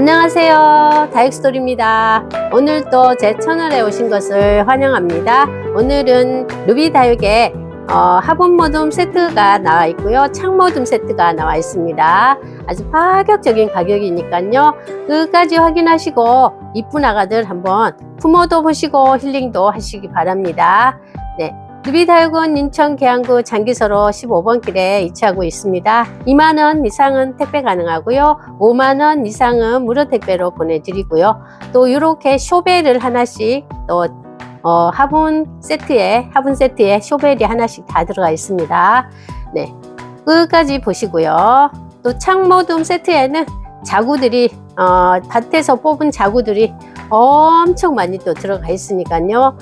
안녕하세요. 다육스토리입니다. 오늘 또 제 채널에 오신 것을 환영합니다. 오늘은 루비 다육의 어, 화분 모둠 세트가 나와 있고요. 창 모둠 세트가 나와 있습니다. 아주 파격적인 가격이니까요. 끝까지 확인하시고 이쁜 아가들 한번 품어도 보시고 힐링도 하시기 바랍니다. 네. 누비다육은 인천 계양구 장기서로 15번 길에 위치하고 있습니다. 2만원 이상은 택배 가능하고요. 5만원 이상은 무료 택배로 보내드리고요. 또 이렇게 쇼벨을 하나씩 또 어, 화분 세트에 화분 세트에 쇼벨이 하나씩 다 들어가 있습니다. 네, 끝까지 보시고요. 또 창모둠 세트에는 자구들이 어, 밭에서 뽑은 자구들이 엄청 많이 또 들어가 있으니까요.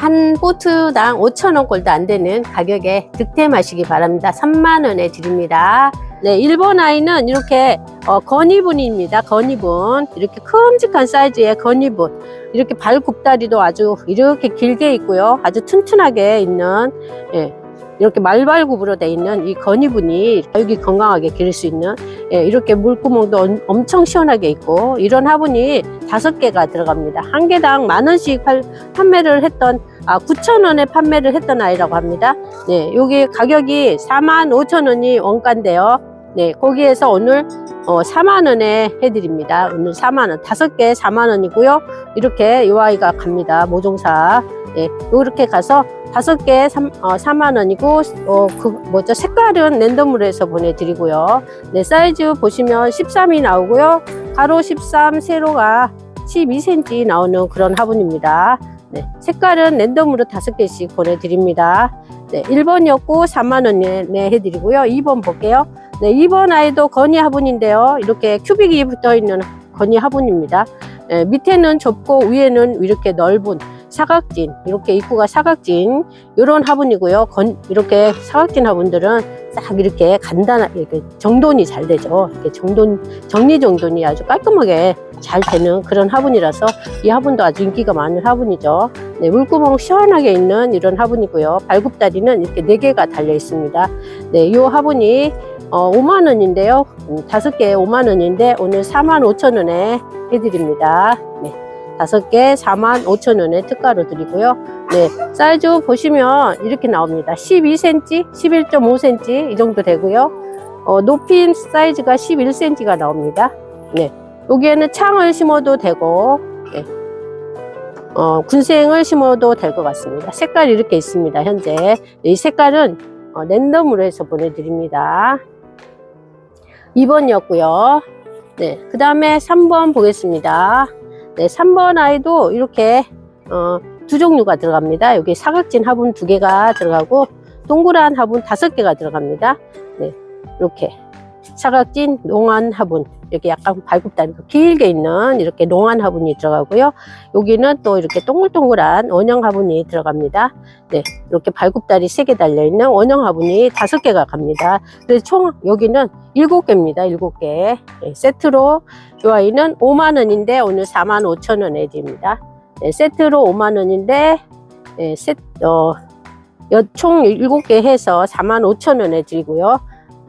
한 보트당 5,000원 꼴도 안 되는 가격에 득템하시기 바랍니다. 3만원에 드립니다. 네, 일본 아이는 이렇게 어, 건이분입니다. 건이분. 이렇게 큼직한 사이즈의 건이분. 이렇게 발굽다리도 아주 이렇게 길게 있고요. 아주 튼튼하게 있는, 예, 이렇게 말발굽으로 돼 있는 이 건이분이 여기 건강하게 기를 수 있는 예, 이렇게 물구멍도 엄- 엄청 시원하게 있고 이런 화분이 다섯 개가 들어갑니다. 한 개당 만 원씩 팔- 판매를 했던 아 9천 원에 판매를 했던 아이라고 합니다. 네, 여기 가격이 4만 5천 원이 원가인데요. 네, 거기에서 오늘 어, 4만 원에 해드립니다. 오늘 4만 원, 다섯 개 4만 원이고요. 이렇게 이 아이가 갑니다. 모종사. 네, 이렇게 가서 다섯 개 3, 어, 4만 원이고 어, 그 뭐죠 색깔은 랜덤으로 해서 보내드리고요. 네, 사이즈 보시면 13이 나오고요. 가로 13, 세로가 12cm 나오는 그런 화분입니다. 네, 색깔은 랜덤으로 다섯 개씩 보내드립니다. 네, 1번이었고 4만 원에 해드리고요. 2번 볼게요. 네, 2번 아이도 건이 화분인데요. 이렇게 큐빅이 붙어 있는 건이 화분입니다. 네, 밑에는 좁고 위에는 이렇게 넓은 사각진 이렇게 입구가 사각진 이런 화분이고요. 건 이렇게 사각진 화분들은 싹 이렇게 간단하게 이렇게 정돈이 잘 되죠. 이렇게 정돈 정리 정돈이 아주 깔끔하게 잘 되는 그런 화분이라서 이 화분도 아주 인기가 많은 화분이죠. 네, 물구멍 시원하게 있는 이런 화분이고요. 발굽다리는 이렇게 네 개가 달려 있습니다. 네, 이 화분이 어, 5만 원인데요. 음, 다섯 개에 5만 원인데 오늘 4만 5천 원에 해드립니다. 네. 다섯 개 4만 5천 원에 특가로 드리고요. 네, 사이즈 보시면 이렇게 나옵니다. 12cm, 11.5cm 이 정도 되고요. 어, 높이 사이즈가 11cm가 나옵니다. 네, 여기에는 창을 심어도 되고, 네. 어, 군생을 심어도 될 것 같습니다. 색깔이 이렇게 있습니다. 현재 이 색깔은 어, 랜덤으로 해서 보내드립니다. 2번이었고요. 네, 그 다음에 3번 보겠습니다. 네, 3번 아이도 이렇게 어, 두 종류가 들어갑니다. 여기 사각진 화분 두 개가 들어가고 동그란 화분 다섯 개가 들어갑니다. 네, 이렇게 사각진 농안 화분 이렇게 약간 발굽다리가 길게 있는 이렇게 농안 화분이 들어가고요. 여기는 또 이렇게 동글동글한 원형 화분이 들어갑니다. 네, 이렇게 발굽다리 세 개 달려 있는 원형 화분이 다섯 개가 갑니다. 그래서 총 여기는 일곱 개입니다. 일곱 개 네, 세트로 이 아이는 5만 원인데 오늘 4만 5천 원에 드립니다. 네, 세트로 5만 원인데 네, 세, 어, 여- 총 7개 해서 4만 5천 원에 드리고요.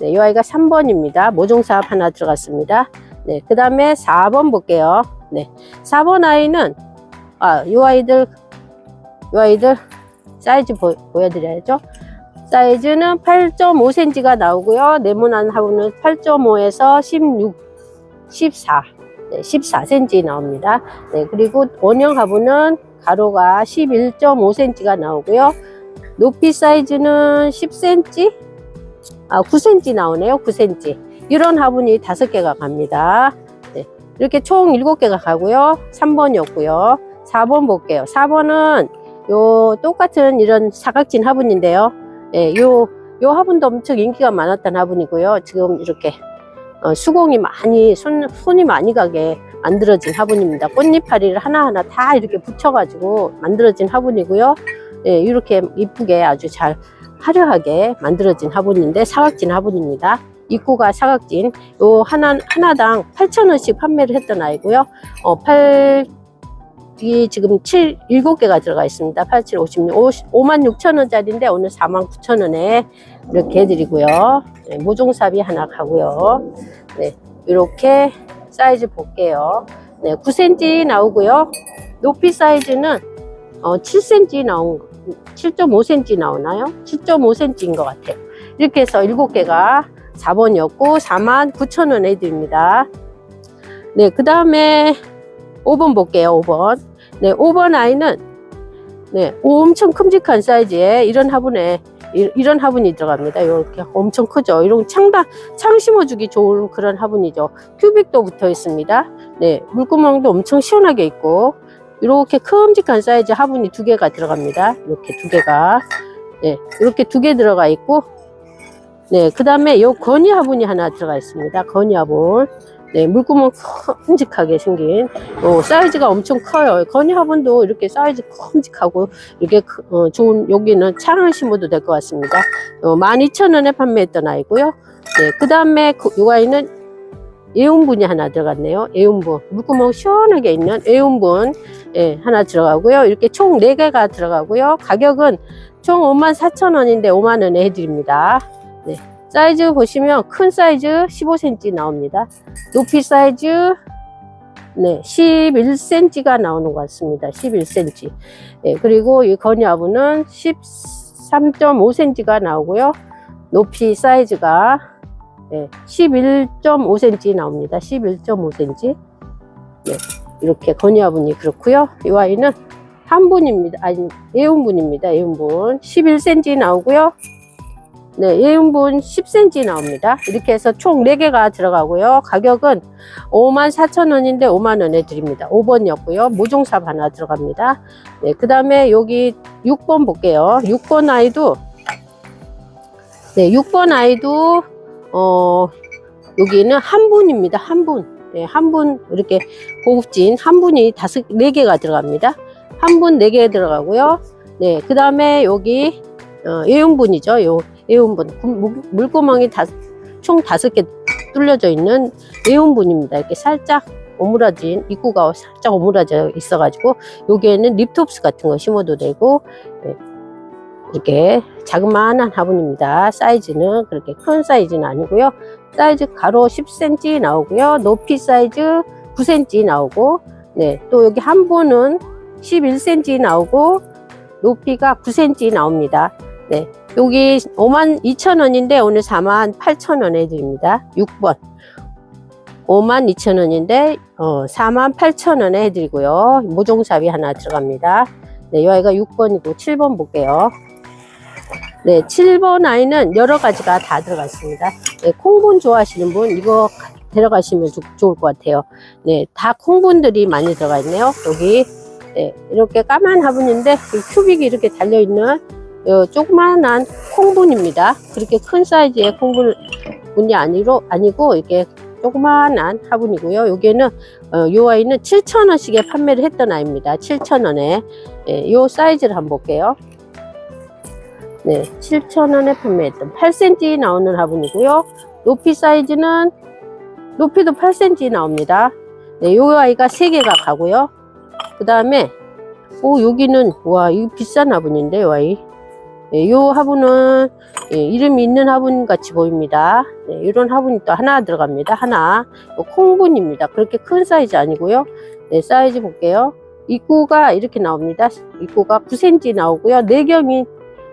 네, 이 아이가 3번입니다. 모종사업 하나 들어갔습니다. 네, 그 다음에 4번 볼게요. 네, 4번 아이는 아, 이 아이들 이 아이들 사이즈 보, 보여드려야죠. 사이즈는 8.5cm가 나오고요. 네모난 화분은 8.5에서 16, 14, 네, 14cm 나옵니다. 네, 그리고 원형 화분은 가로가 11.5cm가 나오고요. 높이 사이즈는 10cm, 아, 9cm 나오네요. 9cm. 이런 화분이 다섯 개가 갑니다. 네, 이렇게 총 7개가 가고요. 3번이었고요. 4번 볼게요. 4번은 요 똑같은 이런 사각진 화분인데요. 예, 요, 요 화분도 엄청 인기가 많았던 화분이고요. 지금 이렇게 어, 수공이 많이, 손, 손이 많이 가게 만들어진 화분입니다. 꽃잎파리를 하나하나 다 이렇게 붙여가지고 만들어진 화분이고요. 예, 이렇게 이쁘게 아주 잘 화려하게 만들어진 화분인데 사각진 화분입니다. 입구가 사각진, 요 하나, 하나당 8,000원씩 판매를 했던 아이고요. 어, 8, 이 지금 7, 7개가 들어가 있습니다. 87, 56, 5만 6천 원짜리인데 오늘 4만 9천 원에 이렇게 해드리고요. 네, 모종삽이 하나 가고요. 네, 이렇게 사이즈 볼게요. 네, 9cm 나오고요. 높이 사이즈는 어, 7cm 나온 7.5cm 나오나요? 7.5cm인 것 같아요. 이렇게 해서 7개가 4번이었고 49,000원 해드립니다. 네, 그 다음에 5번 볼게요. 5번. 네, 5번 아이는 네, 엄청 큼직한 사이즈에 이런 화분에 이- 이런 화분이 들어갑니다. 이렇게 엄청 크죠. 이런 창다 창 심어주기 좋은 그런 화분이죠. 큐빅도 붙어 있습니다. 네, 물구멍도 엄청 시원하게 있고 이렇게 큼직한 사이즈 화분이 두 개가 들어갑니다. 이렇게 두 개가 네, 이렇게 두 개 들어가 있고 네, 그 다음에 요 건이 화분이 하나 들어가 있습니다. 건이 화분. 네, 물구멍 큼직하게 생긴 어, 사이즈가 엄청 커요. 건이 화분도 이렇게 사이즈 큼직하고 이렇게 크- 어, 좋은 여기는 창을 심어도 될 것 같습니다. 어, 12,000원에 판매했던 아이고요. 네, 그 다음에 그, 이 아이는 애운분이 하나 들어갔네요. 애운분. 물구멍 시원하게 있는 애운분 예, 하나 들어가고요. 이렇게 총 4개가 들어가고요. 가격은 총 54,000원인데 5만원에 해드립니다. 네. 사이즈 보시면 큰 사이즈 15cm 나옵니다. 높이 사이즈 네, 11cm가 나오는 것 같습니다. 11cm. 예, 그리고 이 건야부는 13.5cm가 나오고요. 높이 사이즈가 예, 11.5cm 나옵니다. 11.5cm. 네, 이렇게 건야분이 그렇고요. 이 아이는 한 분입니다. 아니, 예운분입니다. 예운분. 11cm 나오고요. 네, 예운분 10cm 나옵니다. 이렇게 해서 총 4개가 들어가고요. 가격은 54,000원인데 5만원에 드립니다. 5번이었고요. 모종삽 하나 들어갑니다. 네, 그 다음에 여기 6번 볼게요. 6번 아이도, 네, 6번 아이도, 어, 여기는 한 분입니다. 한 분. 네, 한 분, 이렇게 고급진 한 분이 다섯, 네 개가 들어갑니다. 한 분 네 개 들어가고요. 네, 그 다음에 여기, 어, 예용분이죠. 요, 예용분. 물- 물구멍이 다, 총 다섯 개 뚫려져 있는 예온분입니다. 이렇게 살짝 오므라진 입구가 살짝 오므라져 있어가지고 여기에는 립톱스 같은 거 심어도 되고 네, 이렇게 자그마한 화분입니다. 사이즈는 그렇게 큰 사이즈는 아니고요. 사이즈 가로 10cm 나오고요. 높이 사이즈 9cm 나오고 네, 또 여기 한 분은 11cm 나오고 높이가 9cm 나옵니다. 네, 여기 5만 2천 원인데 오늘 4만 8천 원에 드립니다. 6번. 5만 2천 원인데 어, 4만 8천 원에 해드리고요. 모종삽이 하나 들어갑니다. 네, 이 아이가 6번이고 7번 볼게요. 네, 7번 아이는 여러 가지가 다 들어가 있습니다. 네, 콩분 좋아하시는 분 이거 데려가시면 좋- 좋을 것 같아요. 네, 다 콩분들이 많이 들어가 있네요. 여기 네, 이렇게 까만 화분인데 이 큐빅이 이렇게 달려 있는 요 조그만한 콩분입니다. 그렇게 큰 사이즈의 콩분이 아니로 아니고 이게 조그만한 화분이고요. 여기에는 어, 요 아이는 7,000원씩에 판매를 했던 아이입니다. 7,000원에 예, 요 사이즈를 한번 볼게요. 네, 7,000원에 판매했던 8cm 나오는 화분이고요. 높이 사이즈는 높이도 8cm 나옵니다. 네, 요 아이가 3개가 가고요. 그 다음에 오 여기는 와 이거 비싼 화분인데 요 아이 예, 요 화분은 예, 이름이 있는 화분 같이 보입니다. 네, 이런 화분이 또 하나 들어갑니다. 하나 요 콩분입니다. 그렇게 큰 사이즈 아니고요. 네, 사이즈 볼게요. 입구가 이렇게 나옵니다. 입구가 9cm 나오고요. 내경이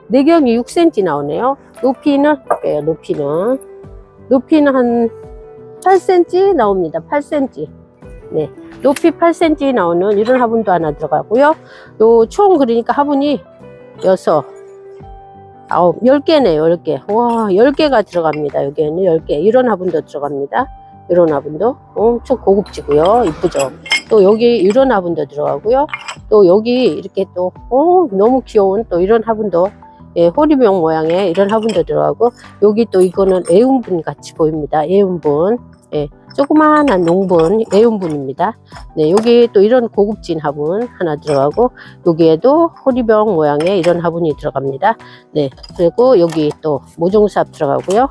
내경이 6cm 나오네요. 높이는 볼게요. 높이는 높이는 한 8cm 나옵니다. 8cm. 네, 높이 8cm 나오는 이런 화분도 하나 들어가고요. 요 총 그러니까 화분이 여섯 아홉, 열 개네요, 열 개. 와, 열 개가 들어갑니다. 여기에는 열 개. 이런 화분도 들어갑니다. 이런 화분도 엄청 고급지고요. 이쁘죠? 또 여기 이런 화분도 들어가고요. 또 여기 이렇게 또, 어, 너무 귀여운 또 이런 화분도, 예, 호리병 모양의 이런 화분도 들어가고, 여기 또 이거는 애운분 같이 보입니다. 애운분. 예, 조그마한 농분, 애운분입니다. 네, 여기 또 이런 고급진 화분 하나 들어가고, 여기에도 호리병 모양의 이런 화분이 들어갑니다. 네, 그리고 여기 또 모종삽 들어가고요.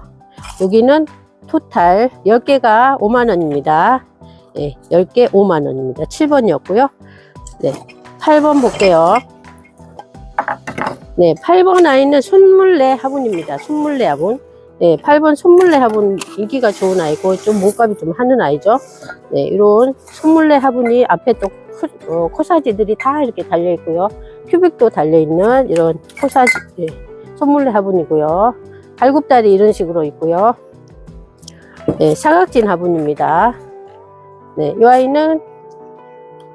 여기는 토탈 10개가 5만원입니다. 네, 10개 5만원입니다. 7번이었고요. 네, 8번 볼게요. 네, 8번 아이는 순물레 화분입니다. 순물레 화분. 네, 8번 손물레 화분 인기가 좋은 아이고 좀 몸값이 좀 하는 아이죠. 네, 이런 손물레 화분이 앞에 또 코, 어, 코사지들이 다 이렇게 달려 있고요. 큐빅도 달려 있는 이런 코사지 네, 손물레 화분이고요. 발굽다리 이런 식으로 있고요. 네, 사각진 화분입니다. 네, 이 아이는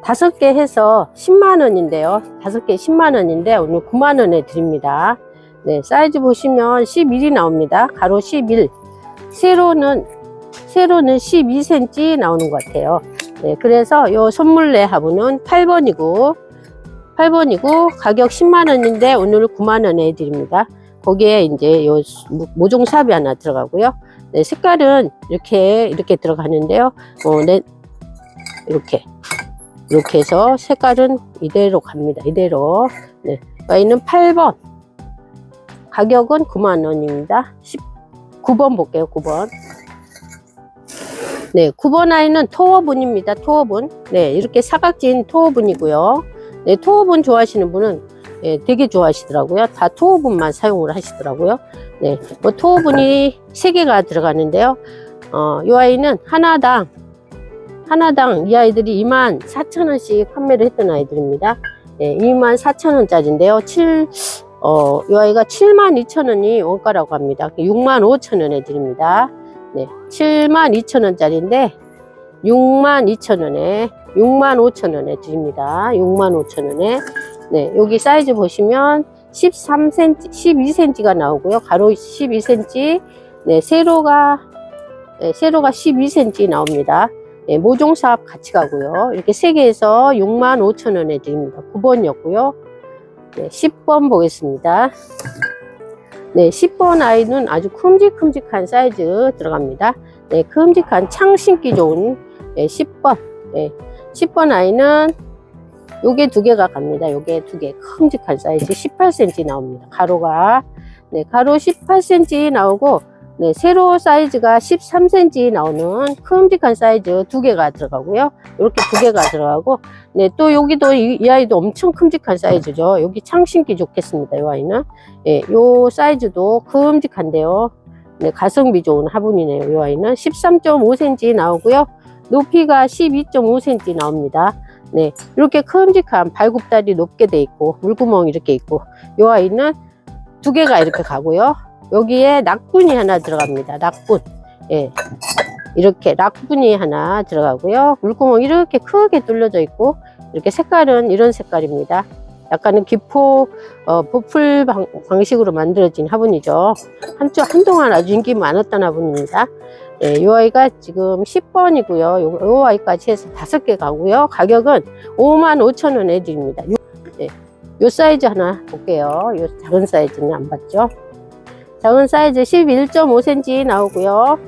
다섯 개 해서 10만 원인데요. 다섯 개 10만 원인데 오늘 9만 원에 드립니다. 네, 사이즈 보시면 11이 나옵니다. 가로 11. 세로는 세로는 12cm 나오는 것 같아요. 네, 그래서 요 선물내 화분은 8번이고 8번이고 가격 10만 원인데 오늘 9만 원에 드립니다. 거기에 이제 요 모종 삽이 하나 들어가고요. 네, 색깔은 이렇게 이렇게 들어가는데요. 어, 네, 이렇게 이렇게 해서 색깔은 이대로 갑니다. 이대로. 네, 와인은 8번. 가격은 9만 원입니다. 19번 볼게요. 9번. 네, 9번 아이는 토어분입니다. 토어분. 네, 이렇게 사각진 토어분이고요. 네, 토어분 좋아하시는 분은 예, 되게 좋아하시더라고요. 다 토어분만 사용을 하시더라고요. 네, 뭐 토어분이 3개가 들어가는데요. 어, 이 아이는 하나당 하나당 이 아이들이 2만 4천 원씩 판매를 했던 아이들입니다. 네, 2만 4천 원짜리인데요. 7, 어, 이 아이가 7만 2천 원이 원가라고 합니다. 6만 5천 원에 드립니다. 네, 7만 2천 원짜리인데 6만 2천 원에 6만 5천 원에 드립니다. 6만 5천 원에 네, 여기 사이즈 보시면 13cm, 12cm가 나오고요. 가로 12cm, 네, 세로가 네, 세로가 12cm 나옵니다. 네, 모종삽 같이 가고요. 이렇게 세 개에서 6만 5천 원에 드립니다. 9번이었고요. 네, 10번 보겠습니다. 네, 10번 아이는 아주 큼직큼직한 사이즈 들어갑니다. 네, 큼직한 창 신기 좋은 네, 10번. 네, 10번 아이는 요게 두 개가 갑니다. 요게 두 개. 큼직한 사이즈 18cm 나옵니다. 가로가. 네, 가로 18cm 나오고 네, 세로 사이즈가 13cm 나오는 큼직한 사이즈 두 개가 들어가고요. 이렇게 두 개가 들어가고, 네, 또 여기도 이, 이 아이도 엄청 큼직한 사이즈죠. 여기 창 신기 좋겠습니다. 이 아이는. 예, 요 사이즈도 큼직한데요. 네, 가성비 좋은 화분이네요. 이 아이는 13.5cm 나오고요. 높이가 12.5cm 나옵니다. 네, 이렇게 큼직한 발굽다리 높게 돼 있고, 물구멍 이렇게 있고, 이 아이는 두 개가 이렇게 가고요. 여기에 낙분이 하나 들어갑니다. 낙분. 예. 이렇게 낙분이 하나 들어가고요. 물구멍 이렇게 크게 뚫려져 있고, 이렇게 색깔은 이런 색깔입니다. 약간은 기포, 어, 보풀 방, 방식으로 만들어진 화분이죠. 한쪽, 한동안 아주 인기 많았던 화분입니다. 예, 이 아이가 지금 10번이고요. 요, 요 아이까지 해서 다섯 개 가고요. 가격은 5만 5천 원에 드립니다. 요, 예, 요 사이즈 하나 볼게요. 요 작은 사이즈는 안 봤죠? 작은 사이즈 11.5cm 나오고요.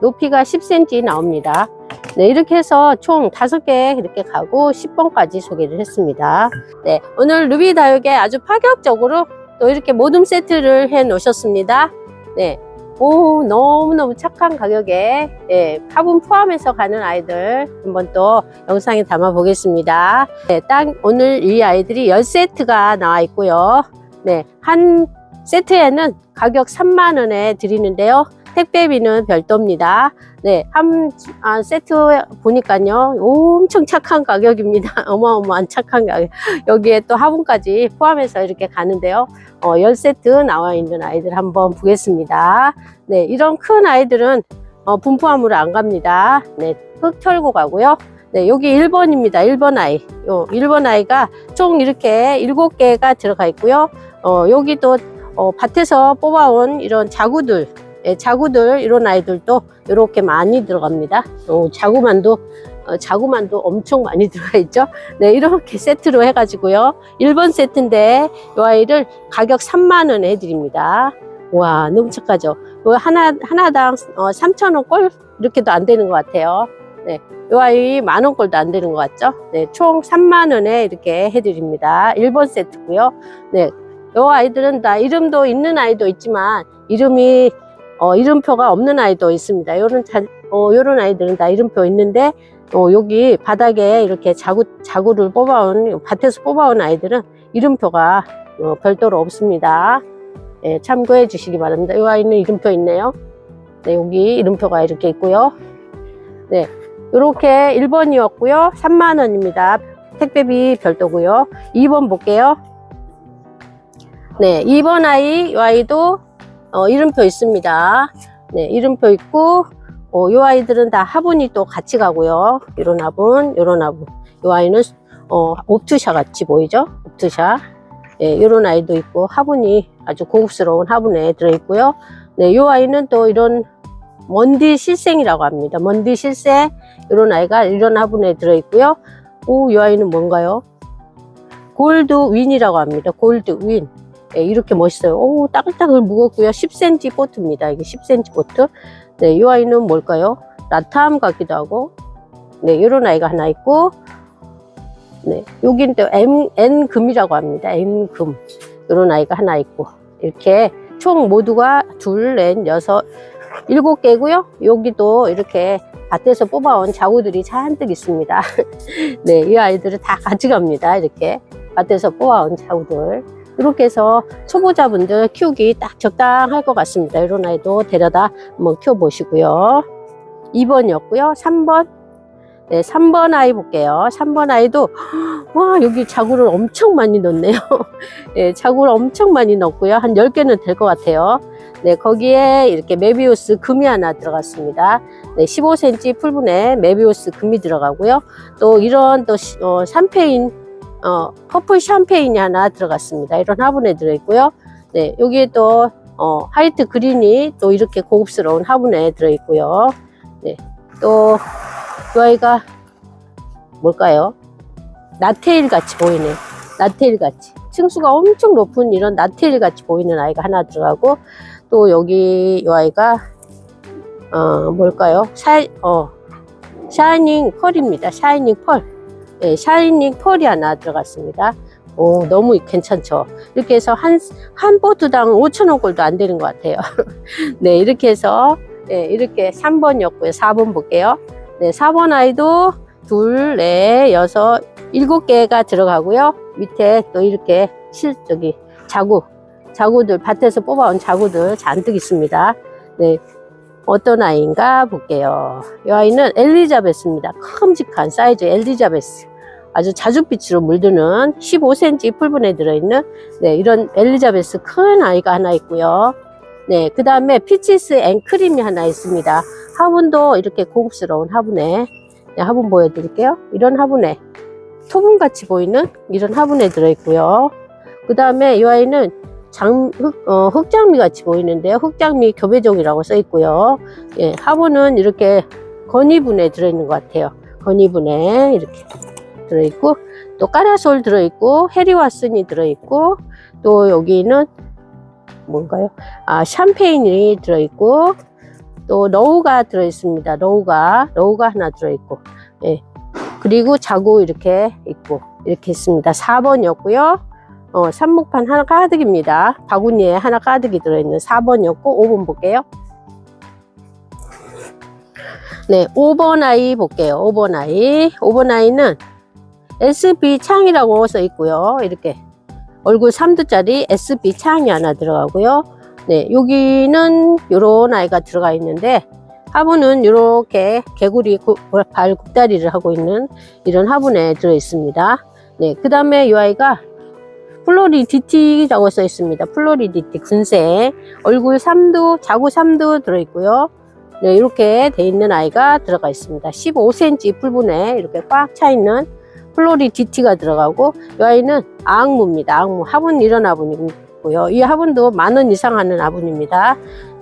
높이가 10cm 나옵니다. 네, 이렇게 해서 총 5개 이렇게 가고 10번까지 소개를 했습니다. 네, 오늘 루비 다육에 아주 파격적으로 또 이렇게 모둠 세트를 해 놓으셨습니다. 네. 오, 너무너무 착한 가격에, 예, 화분 포함해서 가는 아이들 한번 또 영상에 담아 보겠습니다. 네, 딱 오늘 이 아이들이 10세트가 나와 있고요. 네, 한 세트에는 가격 3만원에 드리는데요. 택배비는 별도입니다. 네, 한 아, 세트 보니까요. 엄청 착한 가격입니다. 어마어마한 착한 가격. 여기에 또 화분까지 포함해서 이렇게 가는데요. 어, 10세트 나와 있는 아이들 한번 보겠습니다. 네, 이런 큰 아이들은 어, 분포함으로 안 갑니다. 네, 흙 털고 가고요. 네, 여기 1번입니다. 1번 아이. 요 1번 아이가 총 이렇게 7개가 들어가 있고요. 어, 여기도 어, 밭에서 뽑아온 이런 자구들, 예, 자구들 이런 아이들도 이렇게 많이 들어갑니다. 어, 자구만도 어, 자구만도 엄청 많이 들어가 있죠. 네, 이렇게 세트로 해가지고요. 1번 세트인데 이 아이를 가격 3만 원에 드립니다. 와, 너무 착하죠. 요 하나 하나당 어, 3천 원 꼴 이렇게도 안 되는 것 같아요. 네, 이 아이 만원 꼴도 안 되는 것 같죠. 네, 총 3만 원에 이렇게 해드립니다. 1번 세트고요. 네, 요 아이들은 다 이름도 있는 아이도 있지만 이름이 어, 이름표가 없는 아이도 있습니다. 요런 자, 어, 요런 아이들은 다 이름표 있는데 어, 여기 바닥에 이렇게 자구 자구를 뽑아온 밭에서 뽑아온 아이들은 이름표가 어, 별도로 없습니다. 예, 참고해 주시기 바랍니다. 이 아이는 이름표 있네요. 네, 여기 이름표가 이렇게 있고요. 네, 이렇게 1번이었고요. 3만 원입니다. 택배비 별도고요. 2번 볼게요. 네, 2번 아이, 이 아이도 어, 이름표 있습니다. 네, 이름표 있고 어, 이 아이들은 다 화분이 또 같이 가고요. 이런 화분, 이런 화분. 이 아이는 어, 옵투샤 같이 보이죠? 옵투샤. 예, 이런 아이도 있고 화분이 아주 고급스러운 화분에 들어있고요. 네, 이 아이는 또 이런 먼디 실생이라고 합니다. 먼디 실생 이런 아이가 이런 화분에 들어있고요. 오, 이 아이는 뭔가요? 골드 윈이라고 합니다. 골드 윈. 예, 이렇게 멋있어요. 오, 따글따글 무겁고요. 10cm 보트입니다. 이게 10cm 보트. 네, 이 아이는 뭘까요? 라탐 같기도 하고. 네, 이런 아이가 하나 있고. 네, 여긴 또 M, N금이라고 합니다. N금. 이런 아이가 하나 있고. 이렇게 총 모두가 둘, 넷, 여섯, 일곱 개고요. 여기도 이렇게 밭에서 뽑아온 자구들이 잔뜩 있습니다. 네, 이 아이들을 다 가져갑니다. 이렇게 밭에서 뽑아온 자구들. 이렇게 해서 초보자분들 키우기 딱 적당할 것 같습니다. 이런 아이도 데려다 한번 키워보시고요. 2번이었고요. 3번. 네, 3번 아이 볼게요. 3번 아이도, 와, 여기 자구를 엄청 많이 넣네요. 네, 자구를 엄청 많이 넣었고요. 한 10개는 될 것 같아요. 네, 거기에 이렇게 메비우스 금이 하나 들어갔습니다. 네, 15cm 풀분에 메비우스 금이 들어가고요. 또 이런 또 시- 어, 샴페인, 어, 퍼플 샴페인이 하나 들어갔습니다. 이런 화분에 들어있고요. 네, 여기에 또 어, 화이트 그린이 또 이렇게 고급스러운 화분에 들어있고요. 네, 또 이 아이가 뭘까요? 나테일 같이 보이네. 나테일 같이. 층수가 엄청 높은 이런 나테일 같이 보이는 아이가 하나 들어가고 또 여기 이 아이가 어 뭘까요? 샤, 어, 샤이닝 펄입니다. 샤이닝 펄. 네, 샤이닝 펄이 하나 들어갔습니다. 오, 너무 괜찮죠? 이렇게 해서 한, 한 보트당 5천원 꼴도 안 되는 것 같아요. 네, 이렇게 해서, 네, 이렇게 3번이었고요. 4번 볼게요. 네, 4번 아이도 둘, 넷, 여섯, 일곱 개가 들어가고요. 밑에 또 이렇게 실, 저기, 자구, 자구들, 밭에서 뽑아온 자구들 잔뜩 있습니다. 네. 어떤 아이인가 볼게요. 이 아이는 엘리자베스입니다. 큼직한 사이즈 엘리자베스. 아주 자줏빛으로 물드는 15cm 풀분에 들어있는 네, 이런 엘리자베스 큰 아이가 하나 있고요. 네, 그 다음에 피치스 앵크림이 하나 있습니다. 화분도 이렇게 고급스러운 화분에 네, 화분 보여드릴게요. 이런 화분에 토분같이 보이는 이런 화분에 들어있고요. 그 다음에 이 아이는 장, 흑, 어, 흑장미 같이 보이는데요. 흑장미 교배종이라고 써 있고요. 예, 화분은 이렇게 건이분에 들어있는 것 같아요. 건이분에 이렇게 들어있고, 또 까라솔 들어있고, 해리와슨이 들어있고, 또 여기는 뭔가요? 아, 샴페인이 들어있고, 또 러우가 들어있습니다. 러우가, 러우가 하나 들어있고, 예. 그리고 자구 이렇게 있고, 이렇게 있습니다. 4번이었고요. 어, 삽목판 하나 가득입니다. 바구니에 하나 가득이 들어있는 4번이었고, 5번 볼게요. 네, 5번 아이 볼게요. 5번 아이. 5번 아이는 SB 창이라고 써 있고요. 이렇게 얼굴 3두짜리 SB 창이 하나 들어가고요. 네, 여기는 요런 아이가 들어가 있는데, 화분은 이렇게 개구리 구- 발 굽다리를 하고 있는 이런 화분에 들어 있습니다. 네, 그 다음에 이 아이가 플로리디티라고 써 있습니다. 플로리디티 군색 얼굴 3두, 자구 3두 들어 있고요. 네, 이렇게 돼 있는 아이가 들어가 있습니다. 15cm 풀분에 이렇게 꽉 차 있는 플로리디티가 들어가고 이 아이는 아악무입니다. 아악무 화분 이런 화분이고요. 이 화분도 만 원 이상 하는 화분입니다.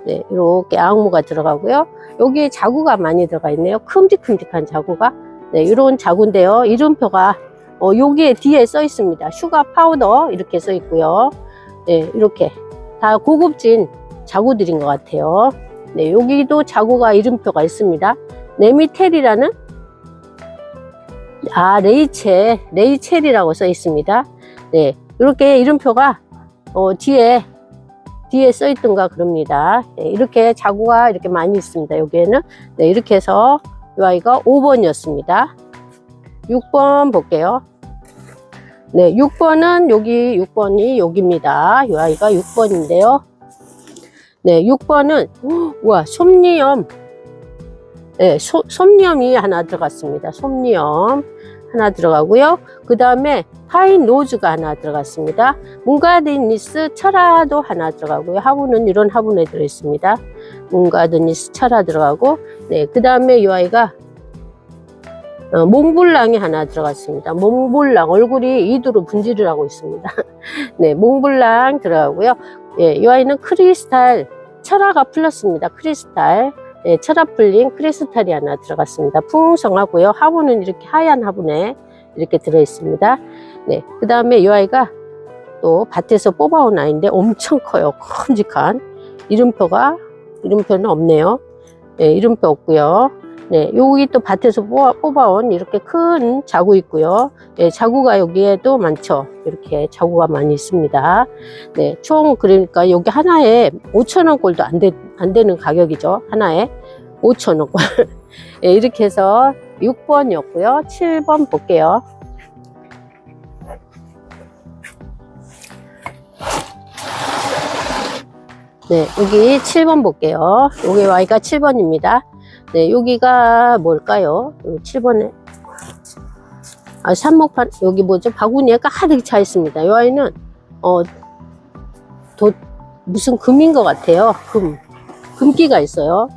네, 이렇게 아악무가 들어가고요. 여기에 자구가 많이 들어가 있네요. 큼직큼직한 자구가. 네, 이런 자구인데요. 이름표가 어, 여기에 뒤에 써 있습니다. 슈가 파우더 이렇게 써 있고요. 네, 이렇게 다 고급진 자구들인 것 같아요. 네, 여기도 자구가 이름표가 있습니다. 네미텔이라는 아 레이첼 레이첼이라고 써 있습니다. 네, 이렇게 이름표가 어, 뒤에 뒤에 써 있던가 그럽니다. 네, 이렇게 자구가 이렇게 많이 있습니다. 여기에는 네, 이렇게 해서 이 아이가 5번이었습니다. 6번 볼게요. 네, 6번은 여기 6번이 여기입니다. 이 아이가 6번인데요. 네, 6번은 와 솜니염. 네, 소, 솜니염이 하나 들어갔습니다. 솜니염 하나 들어가고요. 그 다음에 파인 노즈가 하나 들어갔습니다. 문가드니스 철화도 하나 들어가고요. 화분은 이런 화분에 들어있습니다. 문가드니스 철화 들어가고, 네, 그 다음에 이 아이가 어, 몽블랑이 하나 들어갔습니다. 몽블랑 얼굴이 이두로 분지를 하고 있습니다. 네, 몽블랑 들어가고요. 예, 이 아이는 크리스탈 철화가 풀렸습니다. 크리스탈. 예, 철화 풀린 크리스탈이 하나 들어갔습니다. 풍성하고요. 화분은 이렇게 하얀 화분에 이렇게 들어 있습니다. 네, 그 다음에 이 아이가 또 밭에서 뽑아온 아이인데 엄청 커요. 큼직한 이름표가 이름표는 없네요. 네, 이름표 없고요. 네, 여기 또 밭에서 뽑아, 뽑아온 이렇게 큰 자구 있고요. 네, 자구가 여기에도 많죠. 이렇게 자구가 많이 있습니다. 네, 총 그러니까 여기 하나에 5천원 꼴도 안, 되, 안 되는 가격이죠. 하나에 5천원 꼴. 네, 이렇게 해서 6번이었고요. 7번 볼게요. 네, 여기 7번 볼게요. 여기 Y가 7번입니다. 네, 여기가 뭘까요? 여기 7번에. 아, 산목판, 여기 뭐죠? 바구니에 가득 차 있습니다. 이 아이는, 어, 도, 무슨 금인 것 같아요. 금. 금기가 있어요.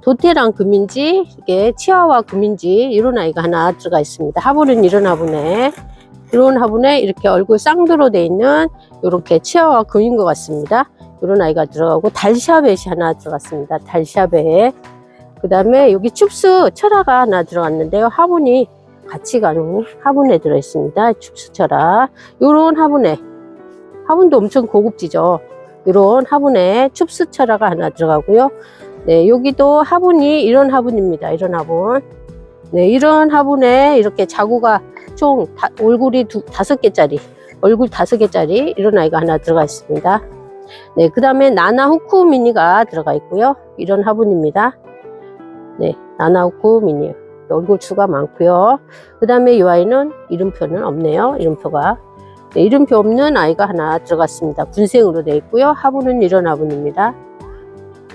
도태랑 금인지, 이게 치아와 금인지, 이런 아이가 하나 들어가 있습니다. 화분은 이런 화분에, 이런 화분에 이렇게 얼굴 쌍두로 돼 있는, 이렇게 치아와 금인 것 같습니다. 이런 아이가 들어가고, 달샤벳이 하나 들어갔습니다. 달샤벳. 그 다음에 여기 춥스 철화가 하나 들어갔는데요. 화분이 같이 가는 화분에 들어있습니다. 춥스 철화. 요런 화분에, 화분도 엄청 고급지죠. 요런 화분에 춥스 철화가 하나 들어가고요. 네, 여기도 화분이 이런 화분입니다. 이런 화분. 네, 이런 화분에 이렇게 자구가 총 다, 얼굴이 두, 다섯 개짜리, 얼굴 다섯 개짜리 이런 아이가 하나 들어가 있습니다. 네, 그 다음에 나나 후쿠 미니가 들어가 있고요. 이런 화분입니다. 네, 나나우쿠 미니 얼굴 수가 많고요. 그 다음에 이 아이는 이름표는 없네요. 이름표가 네, 이름표 없는 아이가 하나 들어갔습니다. 군생으로 되어 있고요. 화분은 이런 화분입니다.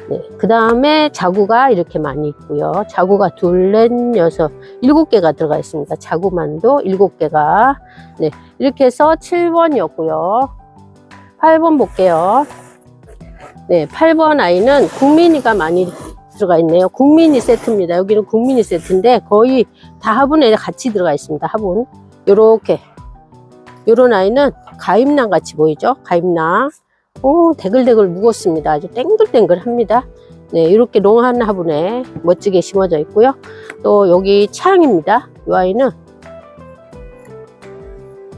네, 그 다음에 자구가 이렇게 많이 있고요. 자구가 둘, 넷, 여섯, 일곱 개가 들어가 있습니다. 자구만도 일곱 개가 네, 이렇게 해서 7번이었고요. 8번 볼게요. 네, 8번 아이는 국민이가 많이 들어가 있네요. 국민이 세트입니다. 여기는 국민이 세트인데 거의 다 화분에 같이 들어가 있습니다. 화분. 요렇게. 요런 아이는 가임낭 같이 보이죠? 가임낭. 오, 대글대글 무겁습니다. 아주 땡글땡글 합니다. 네, 이렇게 롱한 화분에 멋지게 심어져 있고요. 또 여기 창입니다. 이 아이는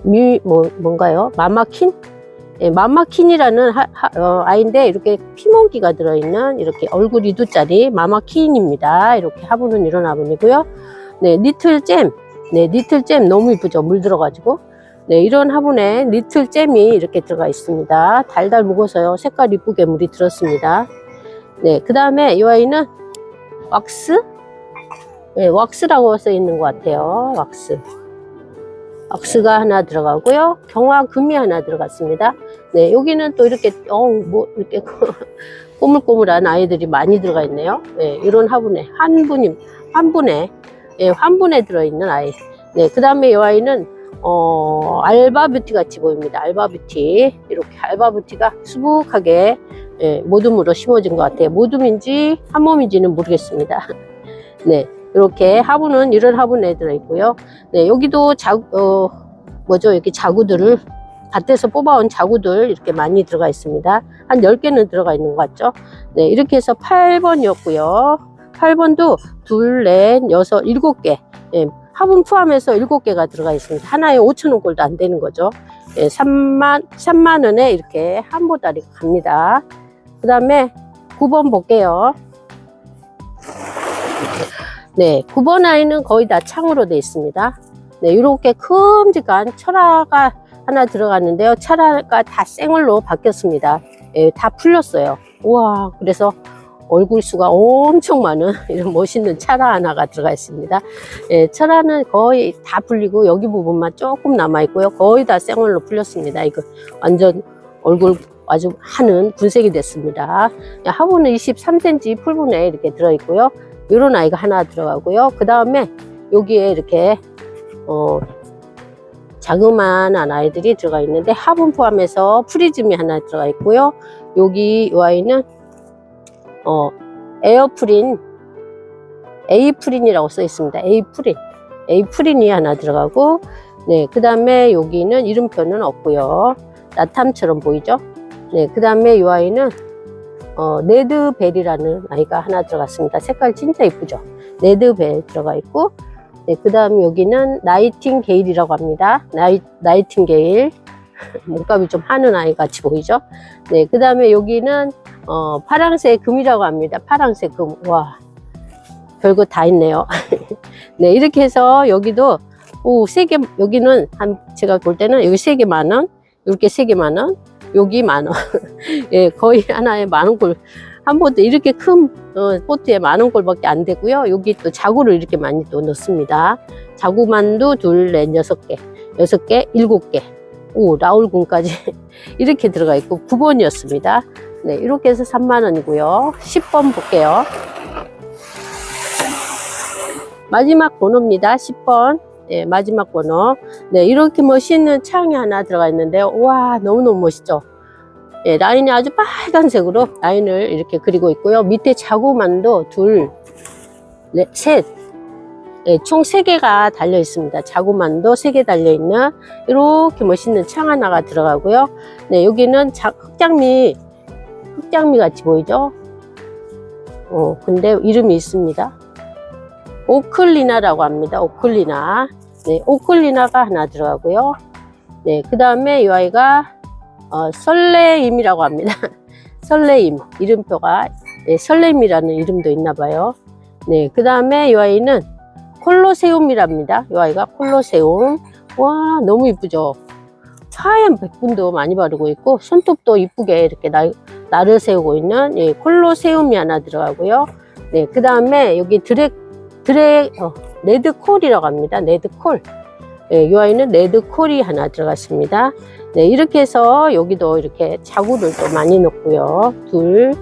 미, 뭐, 뭔가요? 마마킨? 예, 마마킨이라는 하, 하, 어, 아이인데 이렇게 피멍기가 들어있는 이렇게 얼굴 이두짜리 마마킨입니다. 이렇게 화분은 이런 화분이고요. 네, 니틀잼. 네, 니틀잼 너무 이쁘죠? 물 들어가지고. 네, 이런 화분에 니틀잼이 이렇게 들어가 있습니다. 달달 묵어서요. 색깔 이쁘게 물이 들었습니다. 네, 그 다음에 이 아이는 왁스? 네, 왁스라고 써 있는 것 같아요. 왁스. 왁스가 하나 들어가고요. 경화금이 하나 들어갔습니다. 네, 여기는 또 이렇게, 어, 뭐, 이렇게 꼬물꼬물한 아이들이 많이 들어가 있네요. 네, 이런 화분에, 한 분이, 한 분에, 예, 한 분에 들어있는 아이. 네, 그 다음에 이 아이는, 어, 알바 뷰티 같이 보입니다. 알바 뷰티. 이렇게 알바 뷰티가 수북하게, 예, 모둠으로 심어진 것 같아요. 모둠인지, 한 몸인지는 모르겠습니다. 네. 이렇게 화분은 이런 화분에 들어있고요. 네, 여기도 자, 어, 뭐죠? 이렇게 자구들을 밭에서 뽑아온 자구들 이렇게 많이 들어가 있습니다. 한 10개는 들어가 있는 것 같죠? 네, 이렇게 해서 8번이었고요. 8번도 둘, 넷, 여섯, 일곱 개. 예, 화분 포함해서 7개가 들어가 있습니다. 하나에 5천원 꼴도 안 되는 거죠. 예, 3만, 3만 원에 이렇게 한 보따리 갑니다. 그 다음에 9번 볼게요. 네, 9번 아이는 거의 다 창으로 되어 있습니다. 네, 이렇게 큼직한 철화가 하나 들어갔는데요. 철화가 다 생얼로 바뀌었습니다. 예, 다 풀렸어요. 우와, 그래서 얼굴 수가 엄청 많은 이런 멋있는 철화 하나가 들어가 있습니다. 예, 철화는 거의 다 풀리고 여기 부분만 조금 남아 있고요. 거의 다 생얼로 풀렸습니다. 이거 완전 얼굴 아주 하는 군색이 됐습니다. 화분은 23cm 풀분에 이렇게 들어있고요. 이런 아이가 하나 들어가고요. 그 다음에 여기에 이렇게 어, 자그마한 아이들이 들어가 있는데 화분 포함해서 프리즘이 하나 들어가 있고요. 여기 이 아이는 어, 에어프린 에이프린이라고 써 있습니다. 에이프린 에이프린이 하나 들어가고 네, 그 다음에 여기는 이름표는 없고요. 나탐처럼 보이죠? 네, 그 다음에 이 아이는 어, 레드벨이라는 아이가 하나 들어갔습니다. 색깔 진짜 이쁘죠? 레드벨 들어가 있고, 네, 그 다음 여기는 나이팅게일이라고 합니다. 나이, 나이팅게일. 몸값이 좀 하는 아이 같이 보이죠? 네, 그 다음에 여기는 어, 파랑색 금이라고 합니다. 파랑색 금. 와, 별거 다 있네요. 네, 이렇게 해서 여기도 오, 세 개, 여기는 한, 제가 볼 때는 여기 세 개 만 원, 이렇게 세 개 만 원, 여기 만 원. 예, 거의 하나에 만 원꼴. 한 포트 이렇게 큰 어, 포트에 만 원꼴밖에 안 되고요. 여기 또 자구를 이렇게 많이 또 넣습니다. 자구만두 둘, 넷, 여섯 개, 여섯 개, 일곱 개. 오, 라울군까지 이렇게 들어가 있고 9번이었습니다. 네, 이렇게 해서 3만 원이고요. 10번 볼게요. 마지막 번호입니다. 10번. 네, 마지막 번호. 네, 이렇게 멋있는 창이 하나 들어가 있는데요. 와, 너무너무 멋있죠? 예, 라인이 아주 빨간색으로 라인을 이렇게 그리고 있고요. 밑에 자구만도 둘, 넷, 셋. 예, 총 세개가 달려 있습니다. 자구만도 세 개 달려 있는 이렇게 멋있는 창 하나가 들어가고요. 네, 여기는 자, 흑장미, 흑장미 같이 보이죠? 어, 근데 이름이 있습니다. 오클리나라고 합니다. 오클리나. 네, 오클리나가 하나 들어가고요. 네, 그 다음에 이 아이가 어, 설레임이라고 합니다. 설레임. 이름표가 네, 설레임이라는 이름도 있나 봐요. 네, 그 다음에 이 아이는 콜로세움이랍니다. 이 아이가 콜로세움. 와, 너무 이쁘죠? 하얀 백분도 많이 바르고 있고, 손톱도 이쁘게 이렇게 나, 날을 세우고 있는 예, 콜로세움이 하나 들어가고요. 네, 그 다음에 여기 드랙, 드랙, 어, 레드콜이라고 합니다. 레드콜. 예, 이 아이는 레드콜이 하나 들어갔습니다. 네, 이렇게 해서 여기도 이렇게 자구를 또 많이 넣고요. 둘,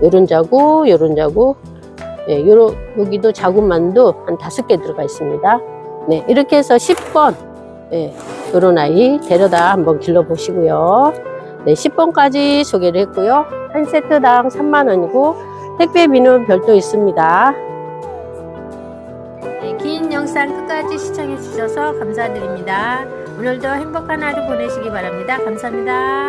요런 자구, 요런 자구, 예, 요런, 여기도 자구만두 한 다섯 개 들어가 있습니다. 네, 이렇게 해서 10번, 예, 요런 아이 데려다 한번 길러보시고요. 네, 10번까지 소개를 했고요. 한 세트당 3만원이고, 택배비는 별도 있습니다. 네, 긴 영상 끝까지 시청해 주셔서 감사드립니다. 오늘도 행복한 하루 보내시기 바랍니다. 감사합니다.